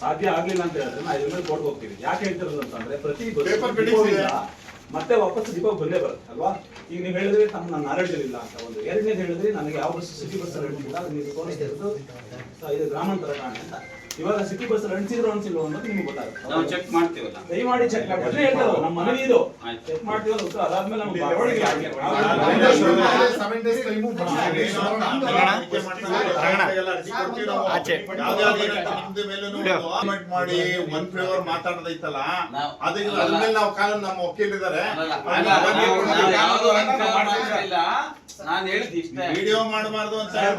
ಸಾಧ್ಯ ಆಗ್ಲಿಲ್ಲ ಅಂತ ಹೇಳಿದ್ರೆ ನಾ ಇದ್ರ ಮೇಲೆ ಕೋರ್ಟ್ ಹೋಗ್ತೀವಿ. ಯಾಕೆ ಹೇಳ್ತಿರೋದು ಅಂತಂದ್ರೆ ಪ್ರತಿ Paper. ಮತ್ತೆ ವಾಪಸ್ ದೀಪಕ್ ಬಂದೇ ಬರುತ್ತೆ ಅಲ್ವಾ? ಈಗ ನೀವು ಹೇಳಿದ್ರೆ ತಮ್ಮ ನನ್ನ ನಾಲೆಡ್ಜ್ ಇಲ್ಲ ಅಂತ ಒಂದು. ಎರಡನೇದು ಹೇಳಿದ್ರೆ ನನಗೆ ಯಾವ ಬಸ್ ಸಿಟಿ ಬಸ್ ಅಲ್ಲಿ ತೋರಿಸ್ತಿರೋದು ಸ- ಇದು ಗ್ರಾಮಾಂತರ ಕಾಣೆ ಅಂತ. ಇವಾಗ ಸಿಟಿ ಬಸ್ ಅಣಿಸಿದ್ರು ಅನ್ಸಿಲ್ವ ಅನ್ನೋದು ನಿಮ್ಗೆ ನಾವು ಚೆಕ್ ಮಾಡ್ತೀವಲ್ಲ ದಯಮಾಡಿ ಚೆಕ್ ಮಾಡಿ ಹೇಳ್ತಾರೆ ನಮ್ಮ ಮನವಿ ಇದು. ಚೆಕ್ ಮಾಡ್ತೀವಲ್ಲ ಉತ್ತರ ಅದಾದ್ಮೇಲೆ ನಮ್ಗೆ ಬೆಳವಣಿಗೆ ಮಾಡಿ ಒನ್ ಫೇವರ್ ಮಾತಾಡದೈತಲ್ಲ ನಾವು- ಅದಕ್ಕೆ. ಅದ್ಮೇಲೆ ನಾವು ಕಾನೂನು ನಮ್ಮ. ಮಾಡ್ತಿಲ್ಲ. ನಾನ್ ಹೇಳಿದ್ ಇಷ್ಟೇ ವಿಡಿಯೋ ಮಾಡಬಾರ್ದು ಅಂತ ಸರ್,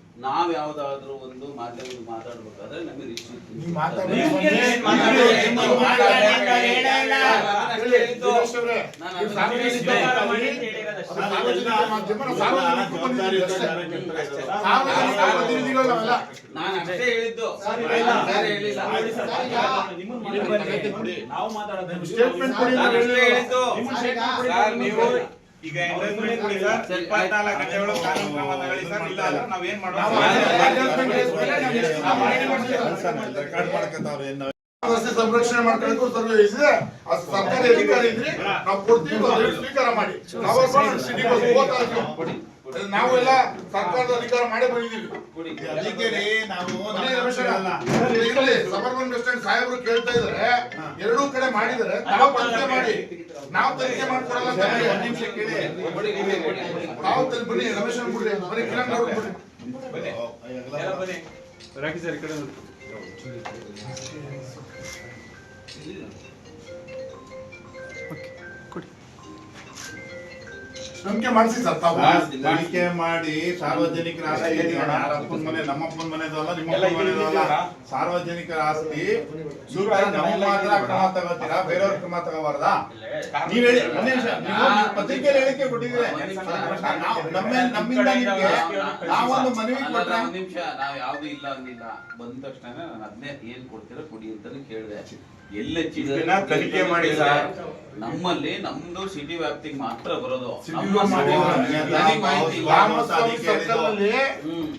ನಾವು. ಯಾವ್ದಾದ್ರು ಒಂದು ಮಾಧ್ಯಮದಲ್ಲಿ ಮಾತಾಡ್ಬೇಕಾದ್ರೆ ನಮಗೆ ನಾನು ಅಷ್ಟೇ. ಸಾರ್ವಜನಿಕ ಪ್ರತಿನಿಧಿಗಳು ನಾನು ಅಷ್ಟೇ ಹೇಳಿದ್ದು. ನಾವು ಮಾತಾಡೋದು. ಹೇಳಿದ್ದು ನೀವು ಈಗ ಕಾನೂನು ಕ್ರಮ ತಗೊಳ್ಳಿ ಸರ್. ಇಲ್ಲ ಅಂದ್ರೆ ನಾವೇನ್ ಮಾಡೋದು? ಸಂರಕ್ಷಣೆ ಮಾಡ್ಕೊಳ್ಳೋದು ಸರ್ವೆ ಇದೆ ಸರ್ಕಾರಿ ಅಧಿಕಾರಿ ಇದ್ರೆ ನಾವು ಕೊಡ್ತೀವಿ ಸ್ವೀಕಾರ ಮಾಡಿ ನಾವು ಹೋಗ್ತಾ ನಾವೆಲ್ಲ ಸರ್ಕಾರದ ಅಧಿಕಾರ ಮಾಡೇ ಬಂದಿದ್ದೀವಿ. ಅದಕ್ಕೆ ನಾವು ಸಬರ್ಬನ್ ಬಸ್ ಸ್ಟ್ಯಾಂಡ್ ಸಾಹೇಬರು ಕೇಳ್ತಾ ಇದಾರೆ ಎರಡೂ ಕಡೆ ಮಾಡಿದರೆ ತಾವು ತನಿಖೆ ಮಾಡಿ. ನಾವು ತನಿಖೆ ಮಾಡ್ಕೊಡಲ್ಲ ಅಂತ ಹೇಳಿ. ಒಂದ್ ನಿಮಿಷ ಕೇಳಿ. ನಾವು. ತಾವು ತನಿಖೆ ಬನ್ನಿ ರಮೇಶ್ ಬಿಡ್ರಿ. ಬನ್ನಿ ಕಿರಣ್ ಅವ್ರು ಬನ್ನಿ. ಎಲ್ಲ ಬನ್ನಿ. ರಾಕಿ ಸರ್ ಈ ಕಡೆ ನೋಡಿ. ನಂಬಿಕೆ ಮಾಡಿಸಿ ಸರ್ ತಾವು ತನಿಖೆ ಮಾಡಿ ಸಾರ್ವಜನಿಕರ ಆಸ್ತಿ ಅಪ್ಪನ ಮನೆ ನಮ್ಮಪ್ಪನ ಮನೆದಲ್ಲ ಮನೆದು ಅಲ್ಲ ನಿಮ್ಮ ಅಪ್ಪನ ಮನೆದು ಅಲ್ಲ. ಸಾರ್ವಜನಿಕರ ಆಸ್ತಿ. ನಮ್ಮ ಮಾತ್ರ ಕ್ರಮ ತಗೋತೀರಾ? ಬೇರೆಯವ್ರ ಕ್ರಮ ತಗೋಬಾರ್ದಾ? ನೀವ್ ಹೇಳಿ ಒಂದ್ ನಿಮಿಷ ಪತ್ರಿಕೆಯಲ್ಲಿ ಹೇಳಿಕೆ ಕೊಟ್ಟಿದ್ರೆ ನಾವು ನಮ್ಮ ನಮ್ಮಿಂದ ನಿಮ್ಗೆ ನಾವೊಂದು ಮನವಿ ಅಲ್ಲ, ಕೊಟ್ರೆ ಒಂದ್ ನಿಮಿಷ ನಾವ್ ಯಾವ್ದು ಇಲ್ಲ ಅಂದಿಲ್ಲ ಬಂದ ತಕ್ಷಣ ನಾನು ಅದನ್ನೇ ಏನ್ ಕೊಡ್ತೀರಾ ಕೊಡಿ ಅಂತಾನೆ ಕೇಳಿದೆ. ಎಲ್ಲ ಇದನ್ನ ತನಿಖೆ ಮಾಡಿಲ್ಲ ನಮ್ಮಲ್ಲಿ ನಮ್ದು ಸಿಟಿ ವ್ಯಾಪ್ತಿಗೆ ಮಾತ್ರ ಬರೋದು.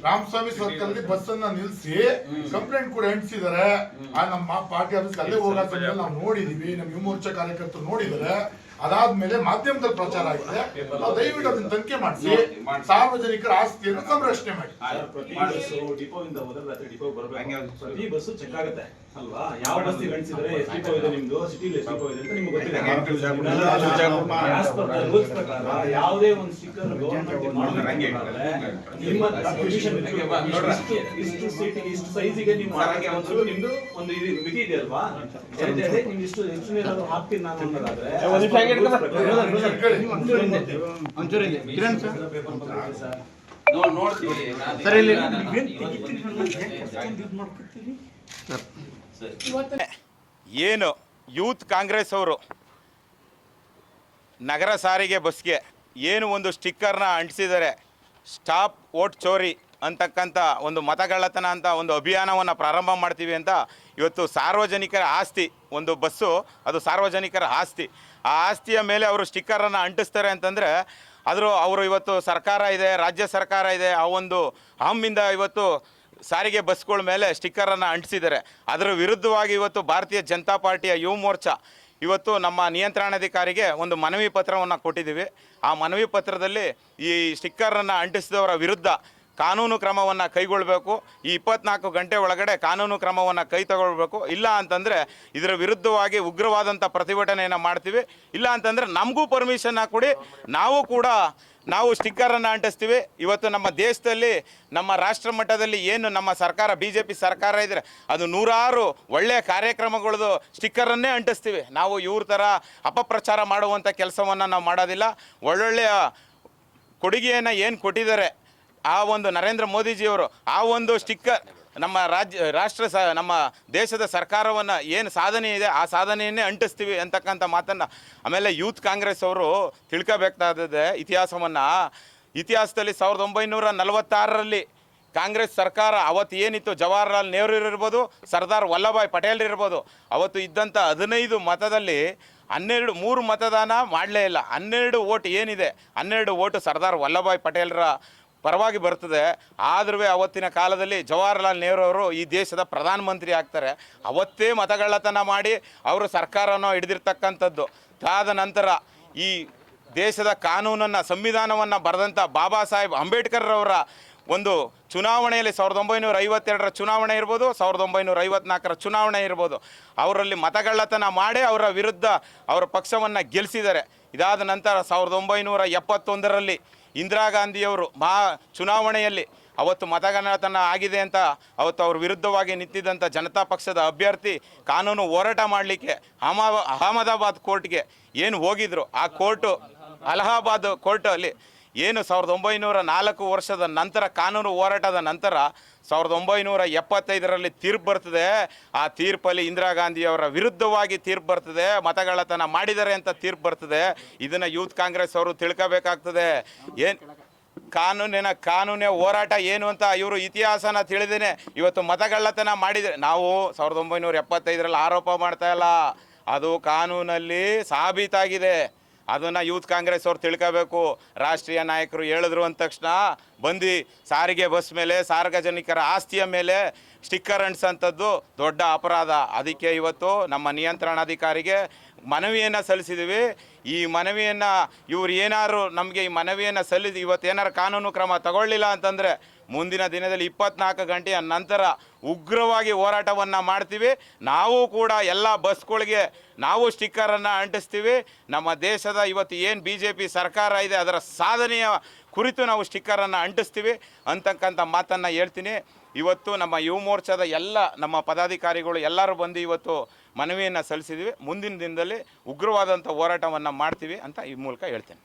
ರಾಮಸ್ವಾಮಿ ಸರ್ಕಲ್ ಬಸ್ ಅನ್ನ ನಿಲ್ಸಿ ಕಂಪ್ಲೇಂಟ್ ಕೂಡ ಆ ನಮ್ಮ ಪಾರ್ಟಿ ಆಫೀಸ್ ಅಲ್ಲೇ ಹೋಗೋ ನಾವು ನೋಡಿದೀವಿ. ನಮ್ಮ ಯುವ ಮೋರ್ಚಾ ಕಾರ್ಯಕರ್ತರು ನೋಡಿದ್ದಾರೆ ¿verdad? ಅದಾದ್ಮೇಲೆ ಮಾಧ್ಯಮದಲ್ಲಿ ಪ್ರಚಾರ ಆಗಿದೆ. ನಾವು ದಯವಿಟ್ಟು ಅದನ್ನ ತನಿಖೆ ಮಾಡಿಸಿ. ಸಾರ್ವಜನಿಕರ ಆಸ್ತಿಯನ್ನು ಸಂರಕ್ಷಣೆ ಮಾಡಿ. ಪ್ರತಿ ಬಸ್ಸು ಡಿಪೋಯಿಂದ ಹೋದ್ರೆ ರಾತ್ರಿ ಡಿಪೋ ಹಂಗೆ ಬರಬೇಕು ಒಂದು ಪ್ರತಿ ಬಸ್ಸು ಚೆಕ್ ಆಗುತ್ತೆ. ಅಲ್ವಾ? ಯಾವ ಬಸ್ ಗಣಿಸಿದ್ರೆ ಎಷ್ಟು ಡಿಪೋ ಇದೆ ನಿಮ್ದು? ಸಿಟಿಲಿ ಎಷ್ಟು ಡಿಪೋ ಇದೆ ಅಂತ ನಿಮ್ಗೆ ಗೊತ್ತಿದೆ. ಪ್ರಕಾರ ಯಾವುದೇ ಒಂದು ಸ್ಟಿಕ್ಕರ್. ನಿಮ್ಮ ಪೊಸಿಷನ್ ಇಷ್ಟು ಸೀಟಿಗೆ ಇಷ್ಟು ಸೈಜಿಗೆ ನೀವು ಮಾಡಕ್ಕೆ ಒಂದು ನಿಮ್ದು ಒಂದು ಇದೆ ಅಲ್ವಾ? ನಿಮ್ಗೆ ಇಷ್ಟು ಹಾಕ್ತೀನಿ ನಾನು ಅನ್ನೋದಾದ್ರೆ ನಾನು ಸರಿ. ಇವತ್ತು ಏನು ಯೂತ್ ಕಾಂಗ್ರೆಸ್ ಅವರು. ನಗರ ಸಾರಿಗೆ ಬಸ್ಗೆ ಏನು ಒಂದು ಸ್ಟಿಕ್ಕರ್ನ ಅಂಟಿಸಿದ್ದಾರೆ. ಸ್ಟಾಪ್ ಓಟ್ ಚೋರಿ. ಅಂತಕ್ಕಂಥ ಒಂದು ಮತಗಳ್ಳತನ ಅಂತ ಒಂದು ಅಭಿಯಾನವನ್ನು ಪ್ರಾರಂಭ ಮಾಡ್ತೀವಿ ಅಂತ ಇವತ್ತು ಸಾರ್ವಜನಿಕರ ಆಸ್ತಿ, ಒಂದು ಬಸ್ಸು, ಅದು ಸಾರ್ವಜನಿಕರ ಆಸ್ತಿ. ಆ ಆಸ್ತಿಯ ಮೇಲೆ ಅವರು ಸ್ಟಿಕ್ಕರನ್ನು ಅಂಟಿಸ್ತಾರೆ ಅಂತಂದರೆ ಆದರೂ ಅವರು ಇವತ್ತು ಸರ್ಕಾರ ಇದೆ, ರಾಜ್ಯ ಸರ್ಕಾರ ಇದೆ, ಆ ಒಂದು ಹಮ್ಮಿಂದ ಇವತ್ತು ಸಾರಿಗೆ ಬಸ್ಗಳ ಮೇಲೆ ಸ್ಟಿಕ್ಕರನ್ನು ಅಂಟಿಸಿದ್ದಾರೆ. ಅದರ ವಿರುದ್ಧವಾಗಿ ಇವತ್ತು ಭಾರತೀಯ ಜನತಾ ಪಾರ್ಟಿಯ ಯುವ ಮೋರ್ಚಾ ಇವತ್ತು ನಮ್ಮ ನಿಯಂತ್ರಣಾಧಿಕಾರಿಗೆ ಒಂದು ಮನವಿ ಪತ್ರವನ್ನು ಕೊಟ್ಟಿದ್ದೀವಿ. ಆ ಮನವಿ ಪತ್ರದಲ್ಲಿ ಈ ಸ್ಟಿಕ್ಕರನ್ನು ಅಂಟಿಸಿದವರ ವಿರುದ್ಧ ಕಾನೂನು ಕ್ರಮವನ್ನು ಕೈಗೊಳ್ಳಬೇಕು ಈ ಇಪ್ಪತ್ನಾಲ್ಕು ಗಂಟೆ ಒಳಗಡೆ ಕಾನೂನು ಕ್ರಮವನ್ನು ಕೈ ತಗೊಳ್ಬೇಕು. ಇಲ್ಲ ಅಂತಂದರೆ ಇದರ ವಿರುದ್ಧವಾಗಿ ಉಗ್ರವಾದಂಥ ಪ್ರತಿಭಟನೆಯನ್ನು ಮಾಡ್ತೀವಿ. ಇಲ್ಲ ಅಂತಂದರೆ ನಮಗೂ ಪರ್ಮಿಷನ್ನ ಕೊಡಿ. ನಾವು ಕೂಡ ನಾವು ಸ್ಟಿಕ್ಕರನ್ನು ಅಂಟಿಸ್ತೀವಿ. ಇವತ್ತು ನಮ್ಮ ದೇಶದಲ್ಲಿ, ನಮ್ಮ ರಾಷ್ಟ್ರ ಮಟ್ಟದಲ್ಲಿ ಏನು ನಮ್ಮ ಸರ್ಕಾರ ಬಿ ಜೆ ಪಿ ಸರ್ಕಾರ ಇದ್ದರೆ ಅದು ನೂರಾರು ಒಳ್ಳೆಯ ಕಾರ್ಯಕ್ರಮಗಳದು ಸ್ಟಿಕ್ಕರನ್ನೇ ಅಂಟಿಸ್ತೀವಿ. ನಾವು ಇವ್ರ ಥರ ಅಪಪ್ರಚಾರ ಮಾಡುವಂಥ ಕೆಲಸವನ್ನು ನಾವು ಮಾಡೋದಿಲ್ಲ. ಒಳ್ಳೊಳ್ಳೆಯ ಕೊಡುಗೆಯನ್ನು ಏನು ಕೊಟ್ಟಿದ್ದಾರೆ ಆ ಒಂದು ನರೇಂದ್ರ ಮೋದಿಜಿಯವರು, ಆ ಒಂದು ಸ್ಟಿಕ್ಕರ್ ನಮ್ಮ ರಾಜ್ಯ, ರಾಷ್ಟ್ರ ಸ, ನಮ್ಮ ದೇಶದ ಸರ್ಕಾರವನ್ನು ಏನು ಸಾಧನೆ ಇದೆ, ಆ ಸಾಧನೆಯನ್ನೇ ಅಂಟಿಸ್ತೀವಿ ಅಂತಕ್ಕಂಥ ಮಾತನ್ನು ಆಮೇಲೆ ಯೂತ್ ಕಾಂಗ್ರೆಸ್ ಅವರು ತಿಳ್ಕೋಬೇಕಾದದೆ ಇತಿಹಾಸವನ್ನು. ಇತಿಹಾಸದಲ್ಲಿ ಸಾವಿರದ ಒಂಬೈನೂರ ನಲವತ್ತಾರರಲ್ಲಿ ಕಾಂಗ್ರೆಸ್ ಸರ್ಕಾರ ಅವತ್ತು ಏನಿತ್ತು? ಜವಾಹರ್ಲಾಲ್ ನೆಹರು ಇರ್ಬೋದು, ಸರ್ದಾರ್ ವಲ್ಲಭಾಯ್ ಪಟೇಲ್ ಇರ್ಬೋದು. ಅವತ್ತು ಇದ್ದಂಥ ಹದಿನೈದು ಮತದಲ್ಲಿ ಹನ್ನೆರಡು, ಮೂರು ಮತದಾನ ಮಾಡಲೇ ಇಲ್ಲ. ಹನ್ನೆರಡು ಓಟ್ ಏನಿದೆ? ಹನ್ನೆರಡು ಓಟು ಸರ್ದಾರ್ ವಲ್ಲಭಾಯ್ ಪಟೇಲ್ರ ಪರವಾಗಿ ಬರ್ತದೆ. ಆದ್ರೂ ಅವತ್ತಿನ ಕಾಲದಲ್ಲಿ ಜವಾಹರ್ಲಾಲ್ ನೆಹರು ಅವರು ಈ ದೇಶದ ಪ್ರಧಾನಮಂತ್ರಿ ಆಗ್ತಾರೆ. ಅವತ್ತೇ ಮತಗಳ್ಳತನ ಮಾಡಿ ಅವರು ಸರ್ಕಾರವನ್ನು ಹಿಡಿದಿರ್ತಕ್ಕಂಥದ್ದು. ಅದಾದ ನಂತರ ಈ ದೇಶದ ಕಾನೂನನ್ನು, ಸಂವಿಧಾನವನ್ನು ಬರೆದಂಥ ಬಾಬಾ ಸಾಹೇಬ್ ಅಂಬೇಡ್ಕರ್ ಅವರ ಒಂದು ಚುನಾವಣೆಯಲ್ಲಿ ಸಾವಿರದ ಒಂಬೈನೂರ ಐವತ್ತೆರಡರ ಚುನಾವಣೆ ಇರ್ಬೋದು, ಸಾವಿರದ ಒಂಬೈನೂರ ಐವತ್ನಾಲ್ಕರ ಚುನಾವಣೆ ಇರ್ಬೋದು. ಅವರಲ್ಲಿ ಮತಗಳ್ಳತನ ಮಾಡೇ ಅವರ ವಿರುದ್ಧ ಅವರ ಪಕ್ಷವನ್ನು ಗೆಲ್ಲಿಸಿದ್ದಾರೆ ಇದಾದ ನಂತರ ಸಾವಿರದ ಒಂಬೈನೂರ ಎಪ್ಪತ್ತೊಂದರಲ್ಲಿ ಇಂದಿರಾ ಗಾಂಧಿಯವರು ಮಹಾ ಚುನಾವಣೆಯಲ್ಲಿ ಅವತ್ತು ಮತಗಣತನ ಆಗಿದೆ ಅಂತ ಅವತ್ತು ಅವ್ರ ವಿರುದ್ಧವಾಗಿ ನಿಂತಿದ್ದಂಥ ಜನತಾ ಪಕ್ಷದ ಅಭ್ಯರ್ಥಿ ಕಾನೂನು ಹೋರಾಟ ಮಾಡಲಿಕ್ಕೆ ಅಹಮ ಅಹಮದಾಬಾದ್ ಕೋರ್ಟ್ಗೆ ಏನು ಹೋಗಿದ್ರು? ಆ ಕೋರ್ಟು ಅಲಹಾಬಾದ್ ಕೋರ್ಟಲ್ಲಿ ಏನು ಸಾವಿರದ ಒಂಬೈನೂರ ನಾಲ್ಕು ವರ್ಷದ ನಂತರ ಕಾನೂನು ಹೋರಾಟದ ನಂತರ ಸಾವಿರದ ಒಂಬೈನೂರ ಎಪ್ಪತ್ತೈದರಲ್ಲಿ ತೀರ್ಪು ಬರ್ತದೆ. ಆ ತೀರ್ಪಲ್ಲಿ ಇಂದಿರಾ ಗಾಂಧಿಯವರ ವಿರುದ್ಧವಾಗಿ ತೀರ್ಪು ಬರ್ತದೆ. ಮತಗಳತನ ಮಾಡಿದ್ದಾರೆ ಅಂತ ತೀರ್ಪು ಬರ್ತದೆ. ಇದನ್ನು ಯೂತ್ ಕಾಂಗ್ರೆಸ್ ಅವರು ತಿಳ್ಕೋಬೇಕಾಗ್ತದೆ. ಏನು ಕಾನೂನಿನ ಕಾನೂನಿನ ಹೋರಾಟ ಏನು ಅಂತ ಇವರು ಇತಿಹಾಸನ ತಿಳಿದೇನೆ. ಇವತ್ತು ಮತಗಳ್ಳತನ ಮಾಡಿದರೆ ನಾವು ಸಾವಿರದ ಒಂಬೈನೂರ ಎಪ್ಪತ್ತೈದರಲ್ಲಿ ಆರೋಪ ಮಾಡ್ತಾ ಇಲ್ಲ. ಅದು ಕಾನೂನಲ್ಲಿ ಸಾಬೀತಾಗಿದೆ. ಅದನ್ನು ಯೂತ್ ಕಾಂಗ್ರೆಸ್ ಅವ್ರು ತಿಳ್ಕೋಬೇಕು. ರಾಷ್ಟ್ರೀಯ ನಾಯಕರು ಹೇಳಿದ್ರು ಅಂದ ತಕ್ಷಣ ಬಂದು ಸಾರಿಗೆ ಬಸ್ ಮೇಲೆ, ಸಾರ್ವಜನಿಕರ ಆಸ್ತಿಯ ಮೇಲೆ ಸ್ಟಿಕ್ಕರ್ ಅಂಟಿಸೋಂಥದ್ದು ದೊಡ್ಡ ಅಪರಾಧ. ಅದಕ್ಕೆ ಇವತ್ತು ನಮ್ಮ ನಿಯಂತ್ರಣಾಧಿಕಾರಿಗೆ ಮನವಿಯನ್ನು ಸಲ್ಲಿಸಿದ್ದೀವಿ ಈ ಮನವಿಯನ್ನು ಇವ್ರು ಏನಾದ್ರು ನಮಗೆ ಈ ಮನವಿಯನ್ನು ಸಲ್ಲಿಸಿ ಇವತ್ತು ಕಾನೂನು ಕ್ರಮ ತಗೊಳ್ಳಿಲ್ಲ ಅಂತಂದರೆ ಮುಂದಿನ ದಿನದಲ್ಲಿ ಇಪ್ಪತ್ನಾಲ್ಕು ಗಂಟೆಯ ನಂತರ ಉಗ್ರವಾಗಿ ಹೋರಾಟವನ್ನು ಮಾಡ್ತೀವಿ. ನಾವು ಕೂಡ ಎಲ್ಲ ಬಸ್ಗಳಿಗೆ ನಾವು ಸ್ಟಿಕ್ಕರನ್ನು ಅಂಟಿಸ್ತೀವಿ. ನಮ್ಮ ದೇಶದ ಇವತ್ತು ಏನು ಬಿ ಜೆ ಪಿ ಸರ್ಕಾರ ಇದೆ ಅದರ ಸಾಧನೆಯ ಕುರಿತು ನಾವು ಸ್ಟಿಕ್ಕರನ್ನು ಅಂಟಿಸ್ತೀವಿ. ಅಂತಕ್ಕಂಥ ಮಾತನ್ನು ಹೇಳ್ತೀನಿ. ಇವತ್ತು ನಮ್ಮ ಯುವ ಮೋರ್ಚಾದ ಎಲ್ಲ ನಮ್ಮ ಪದಾಧಿಕಾರಿಗಳು ಎಲ್ಲರೂ ಬಂದು ಇವತ್ತು ಮನವಿಯನ್ನು ಸಲ್ಲಿಸಿದ್ವಿ. ಮುಂದಿನ ದಿನದಲ್ಲಿ ಉಗ್ರವಾದಂಥ ಹೋರಾಟವನ್ನು ಮಾಡ್ತೀವಿ ಅಂತ ಈ ಮೂಲಕ ಹೇಳ್ತೇನೆ.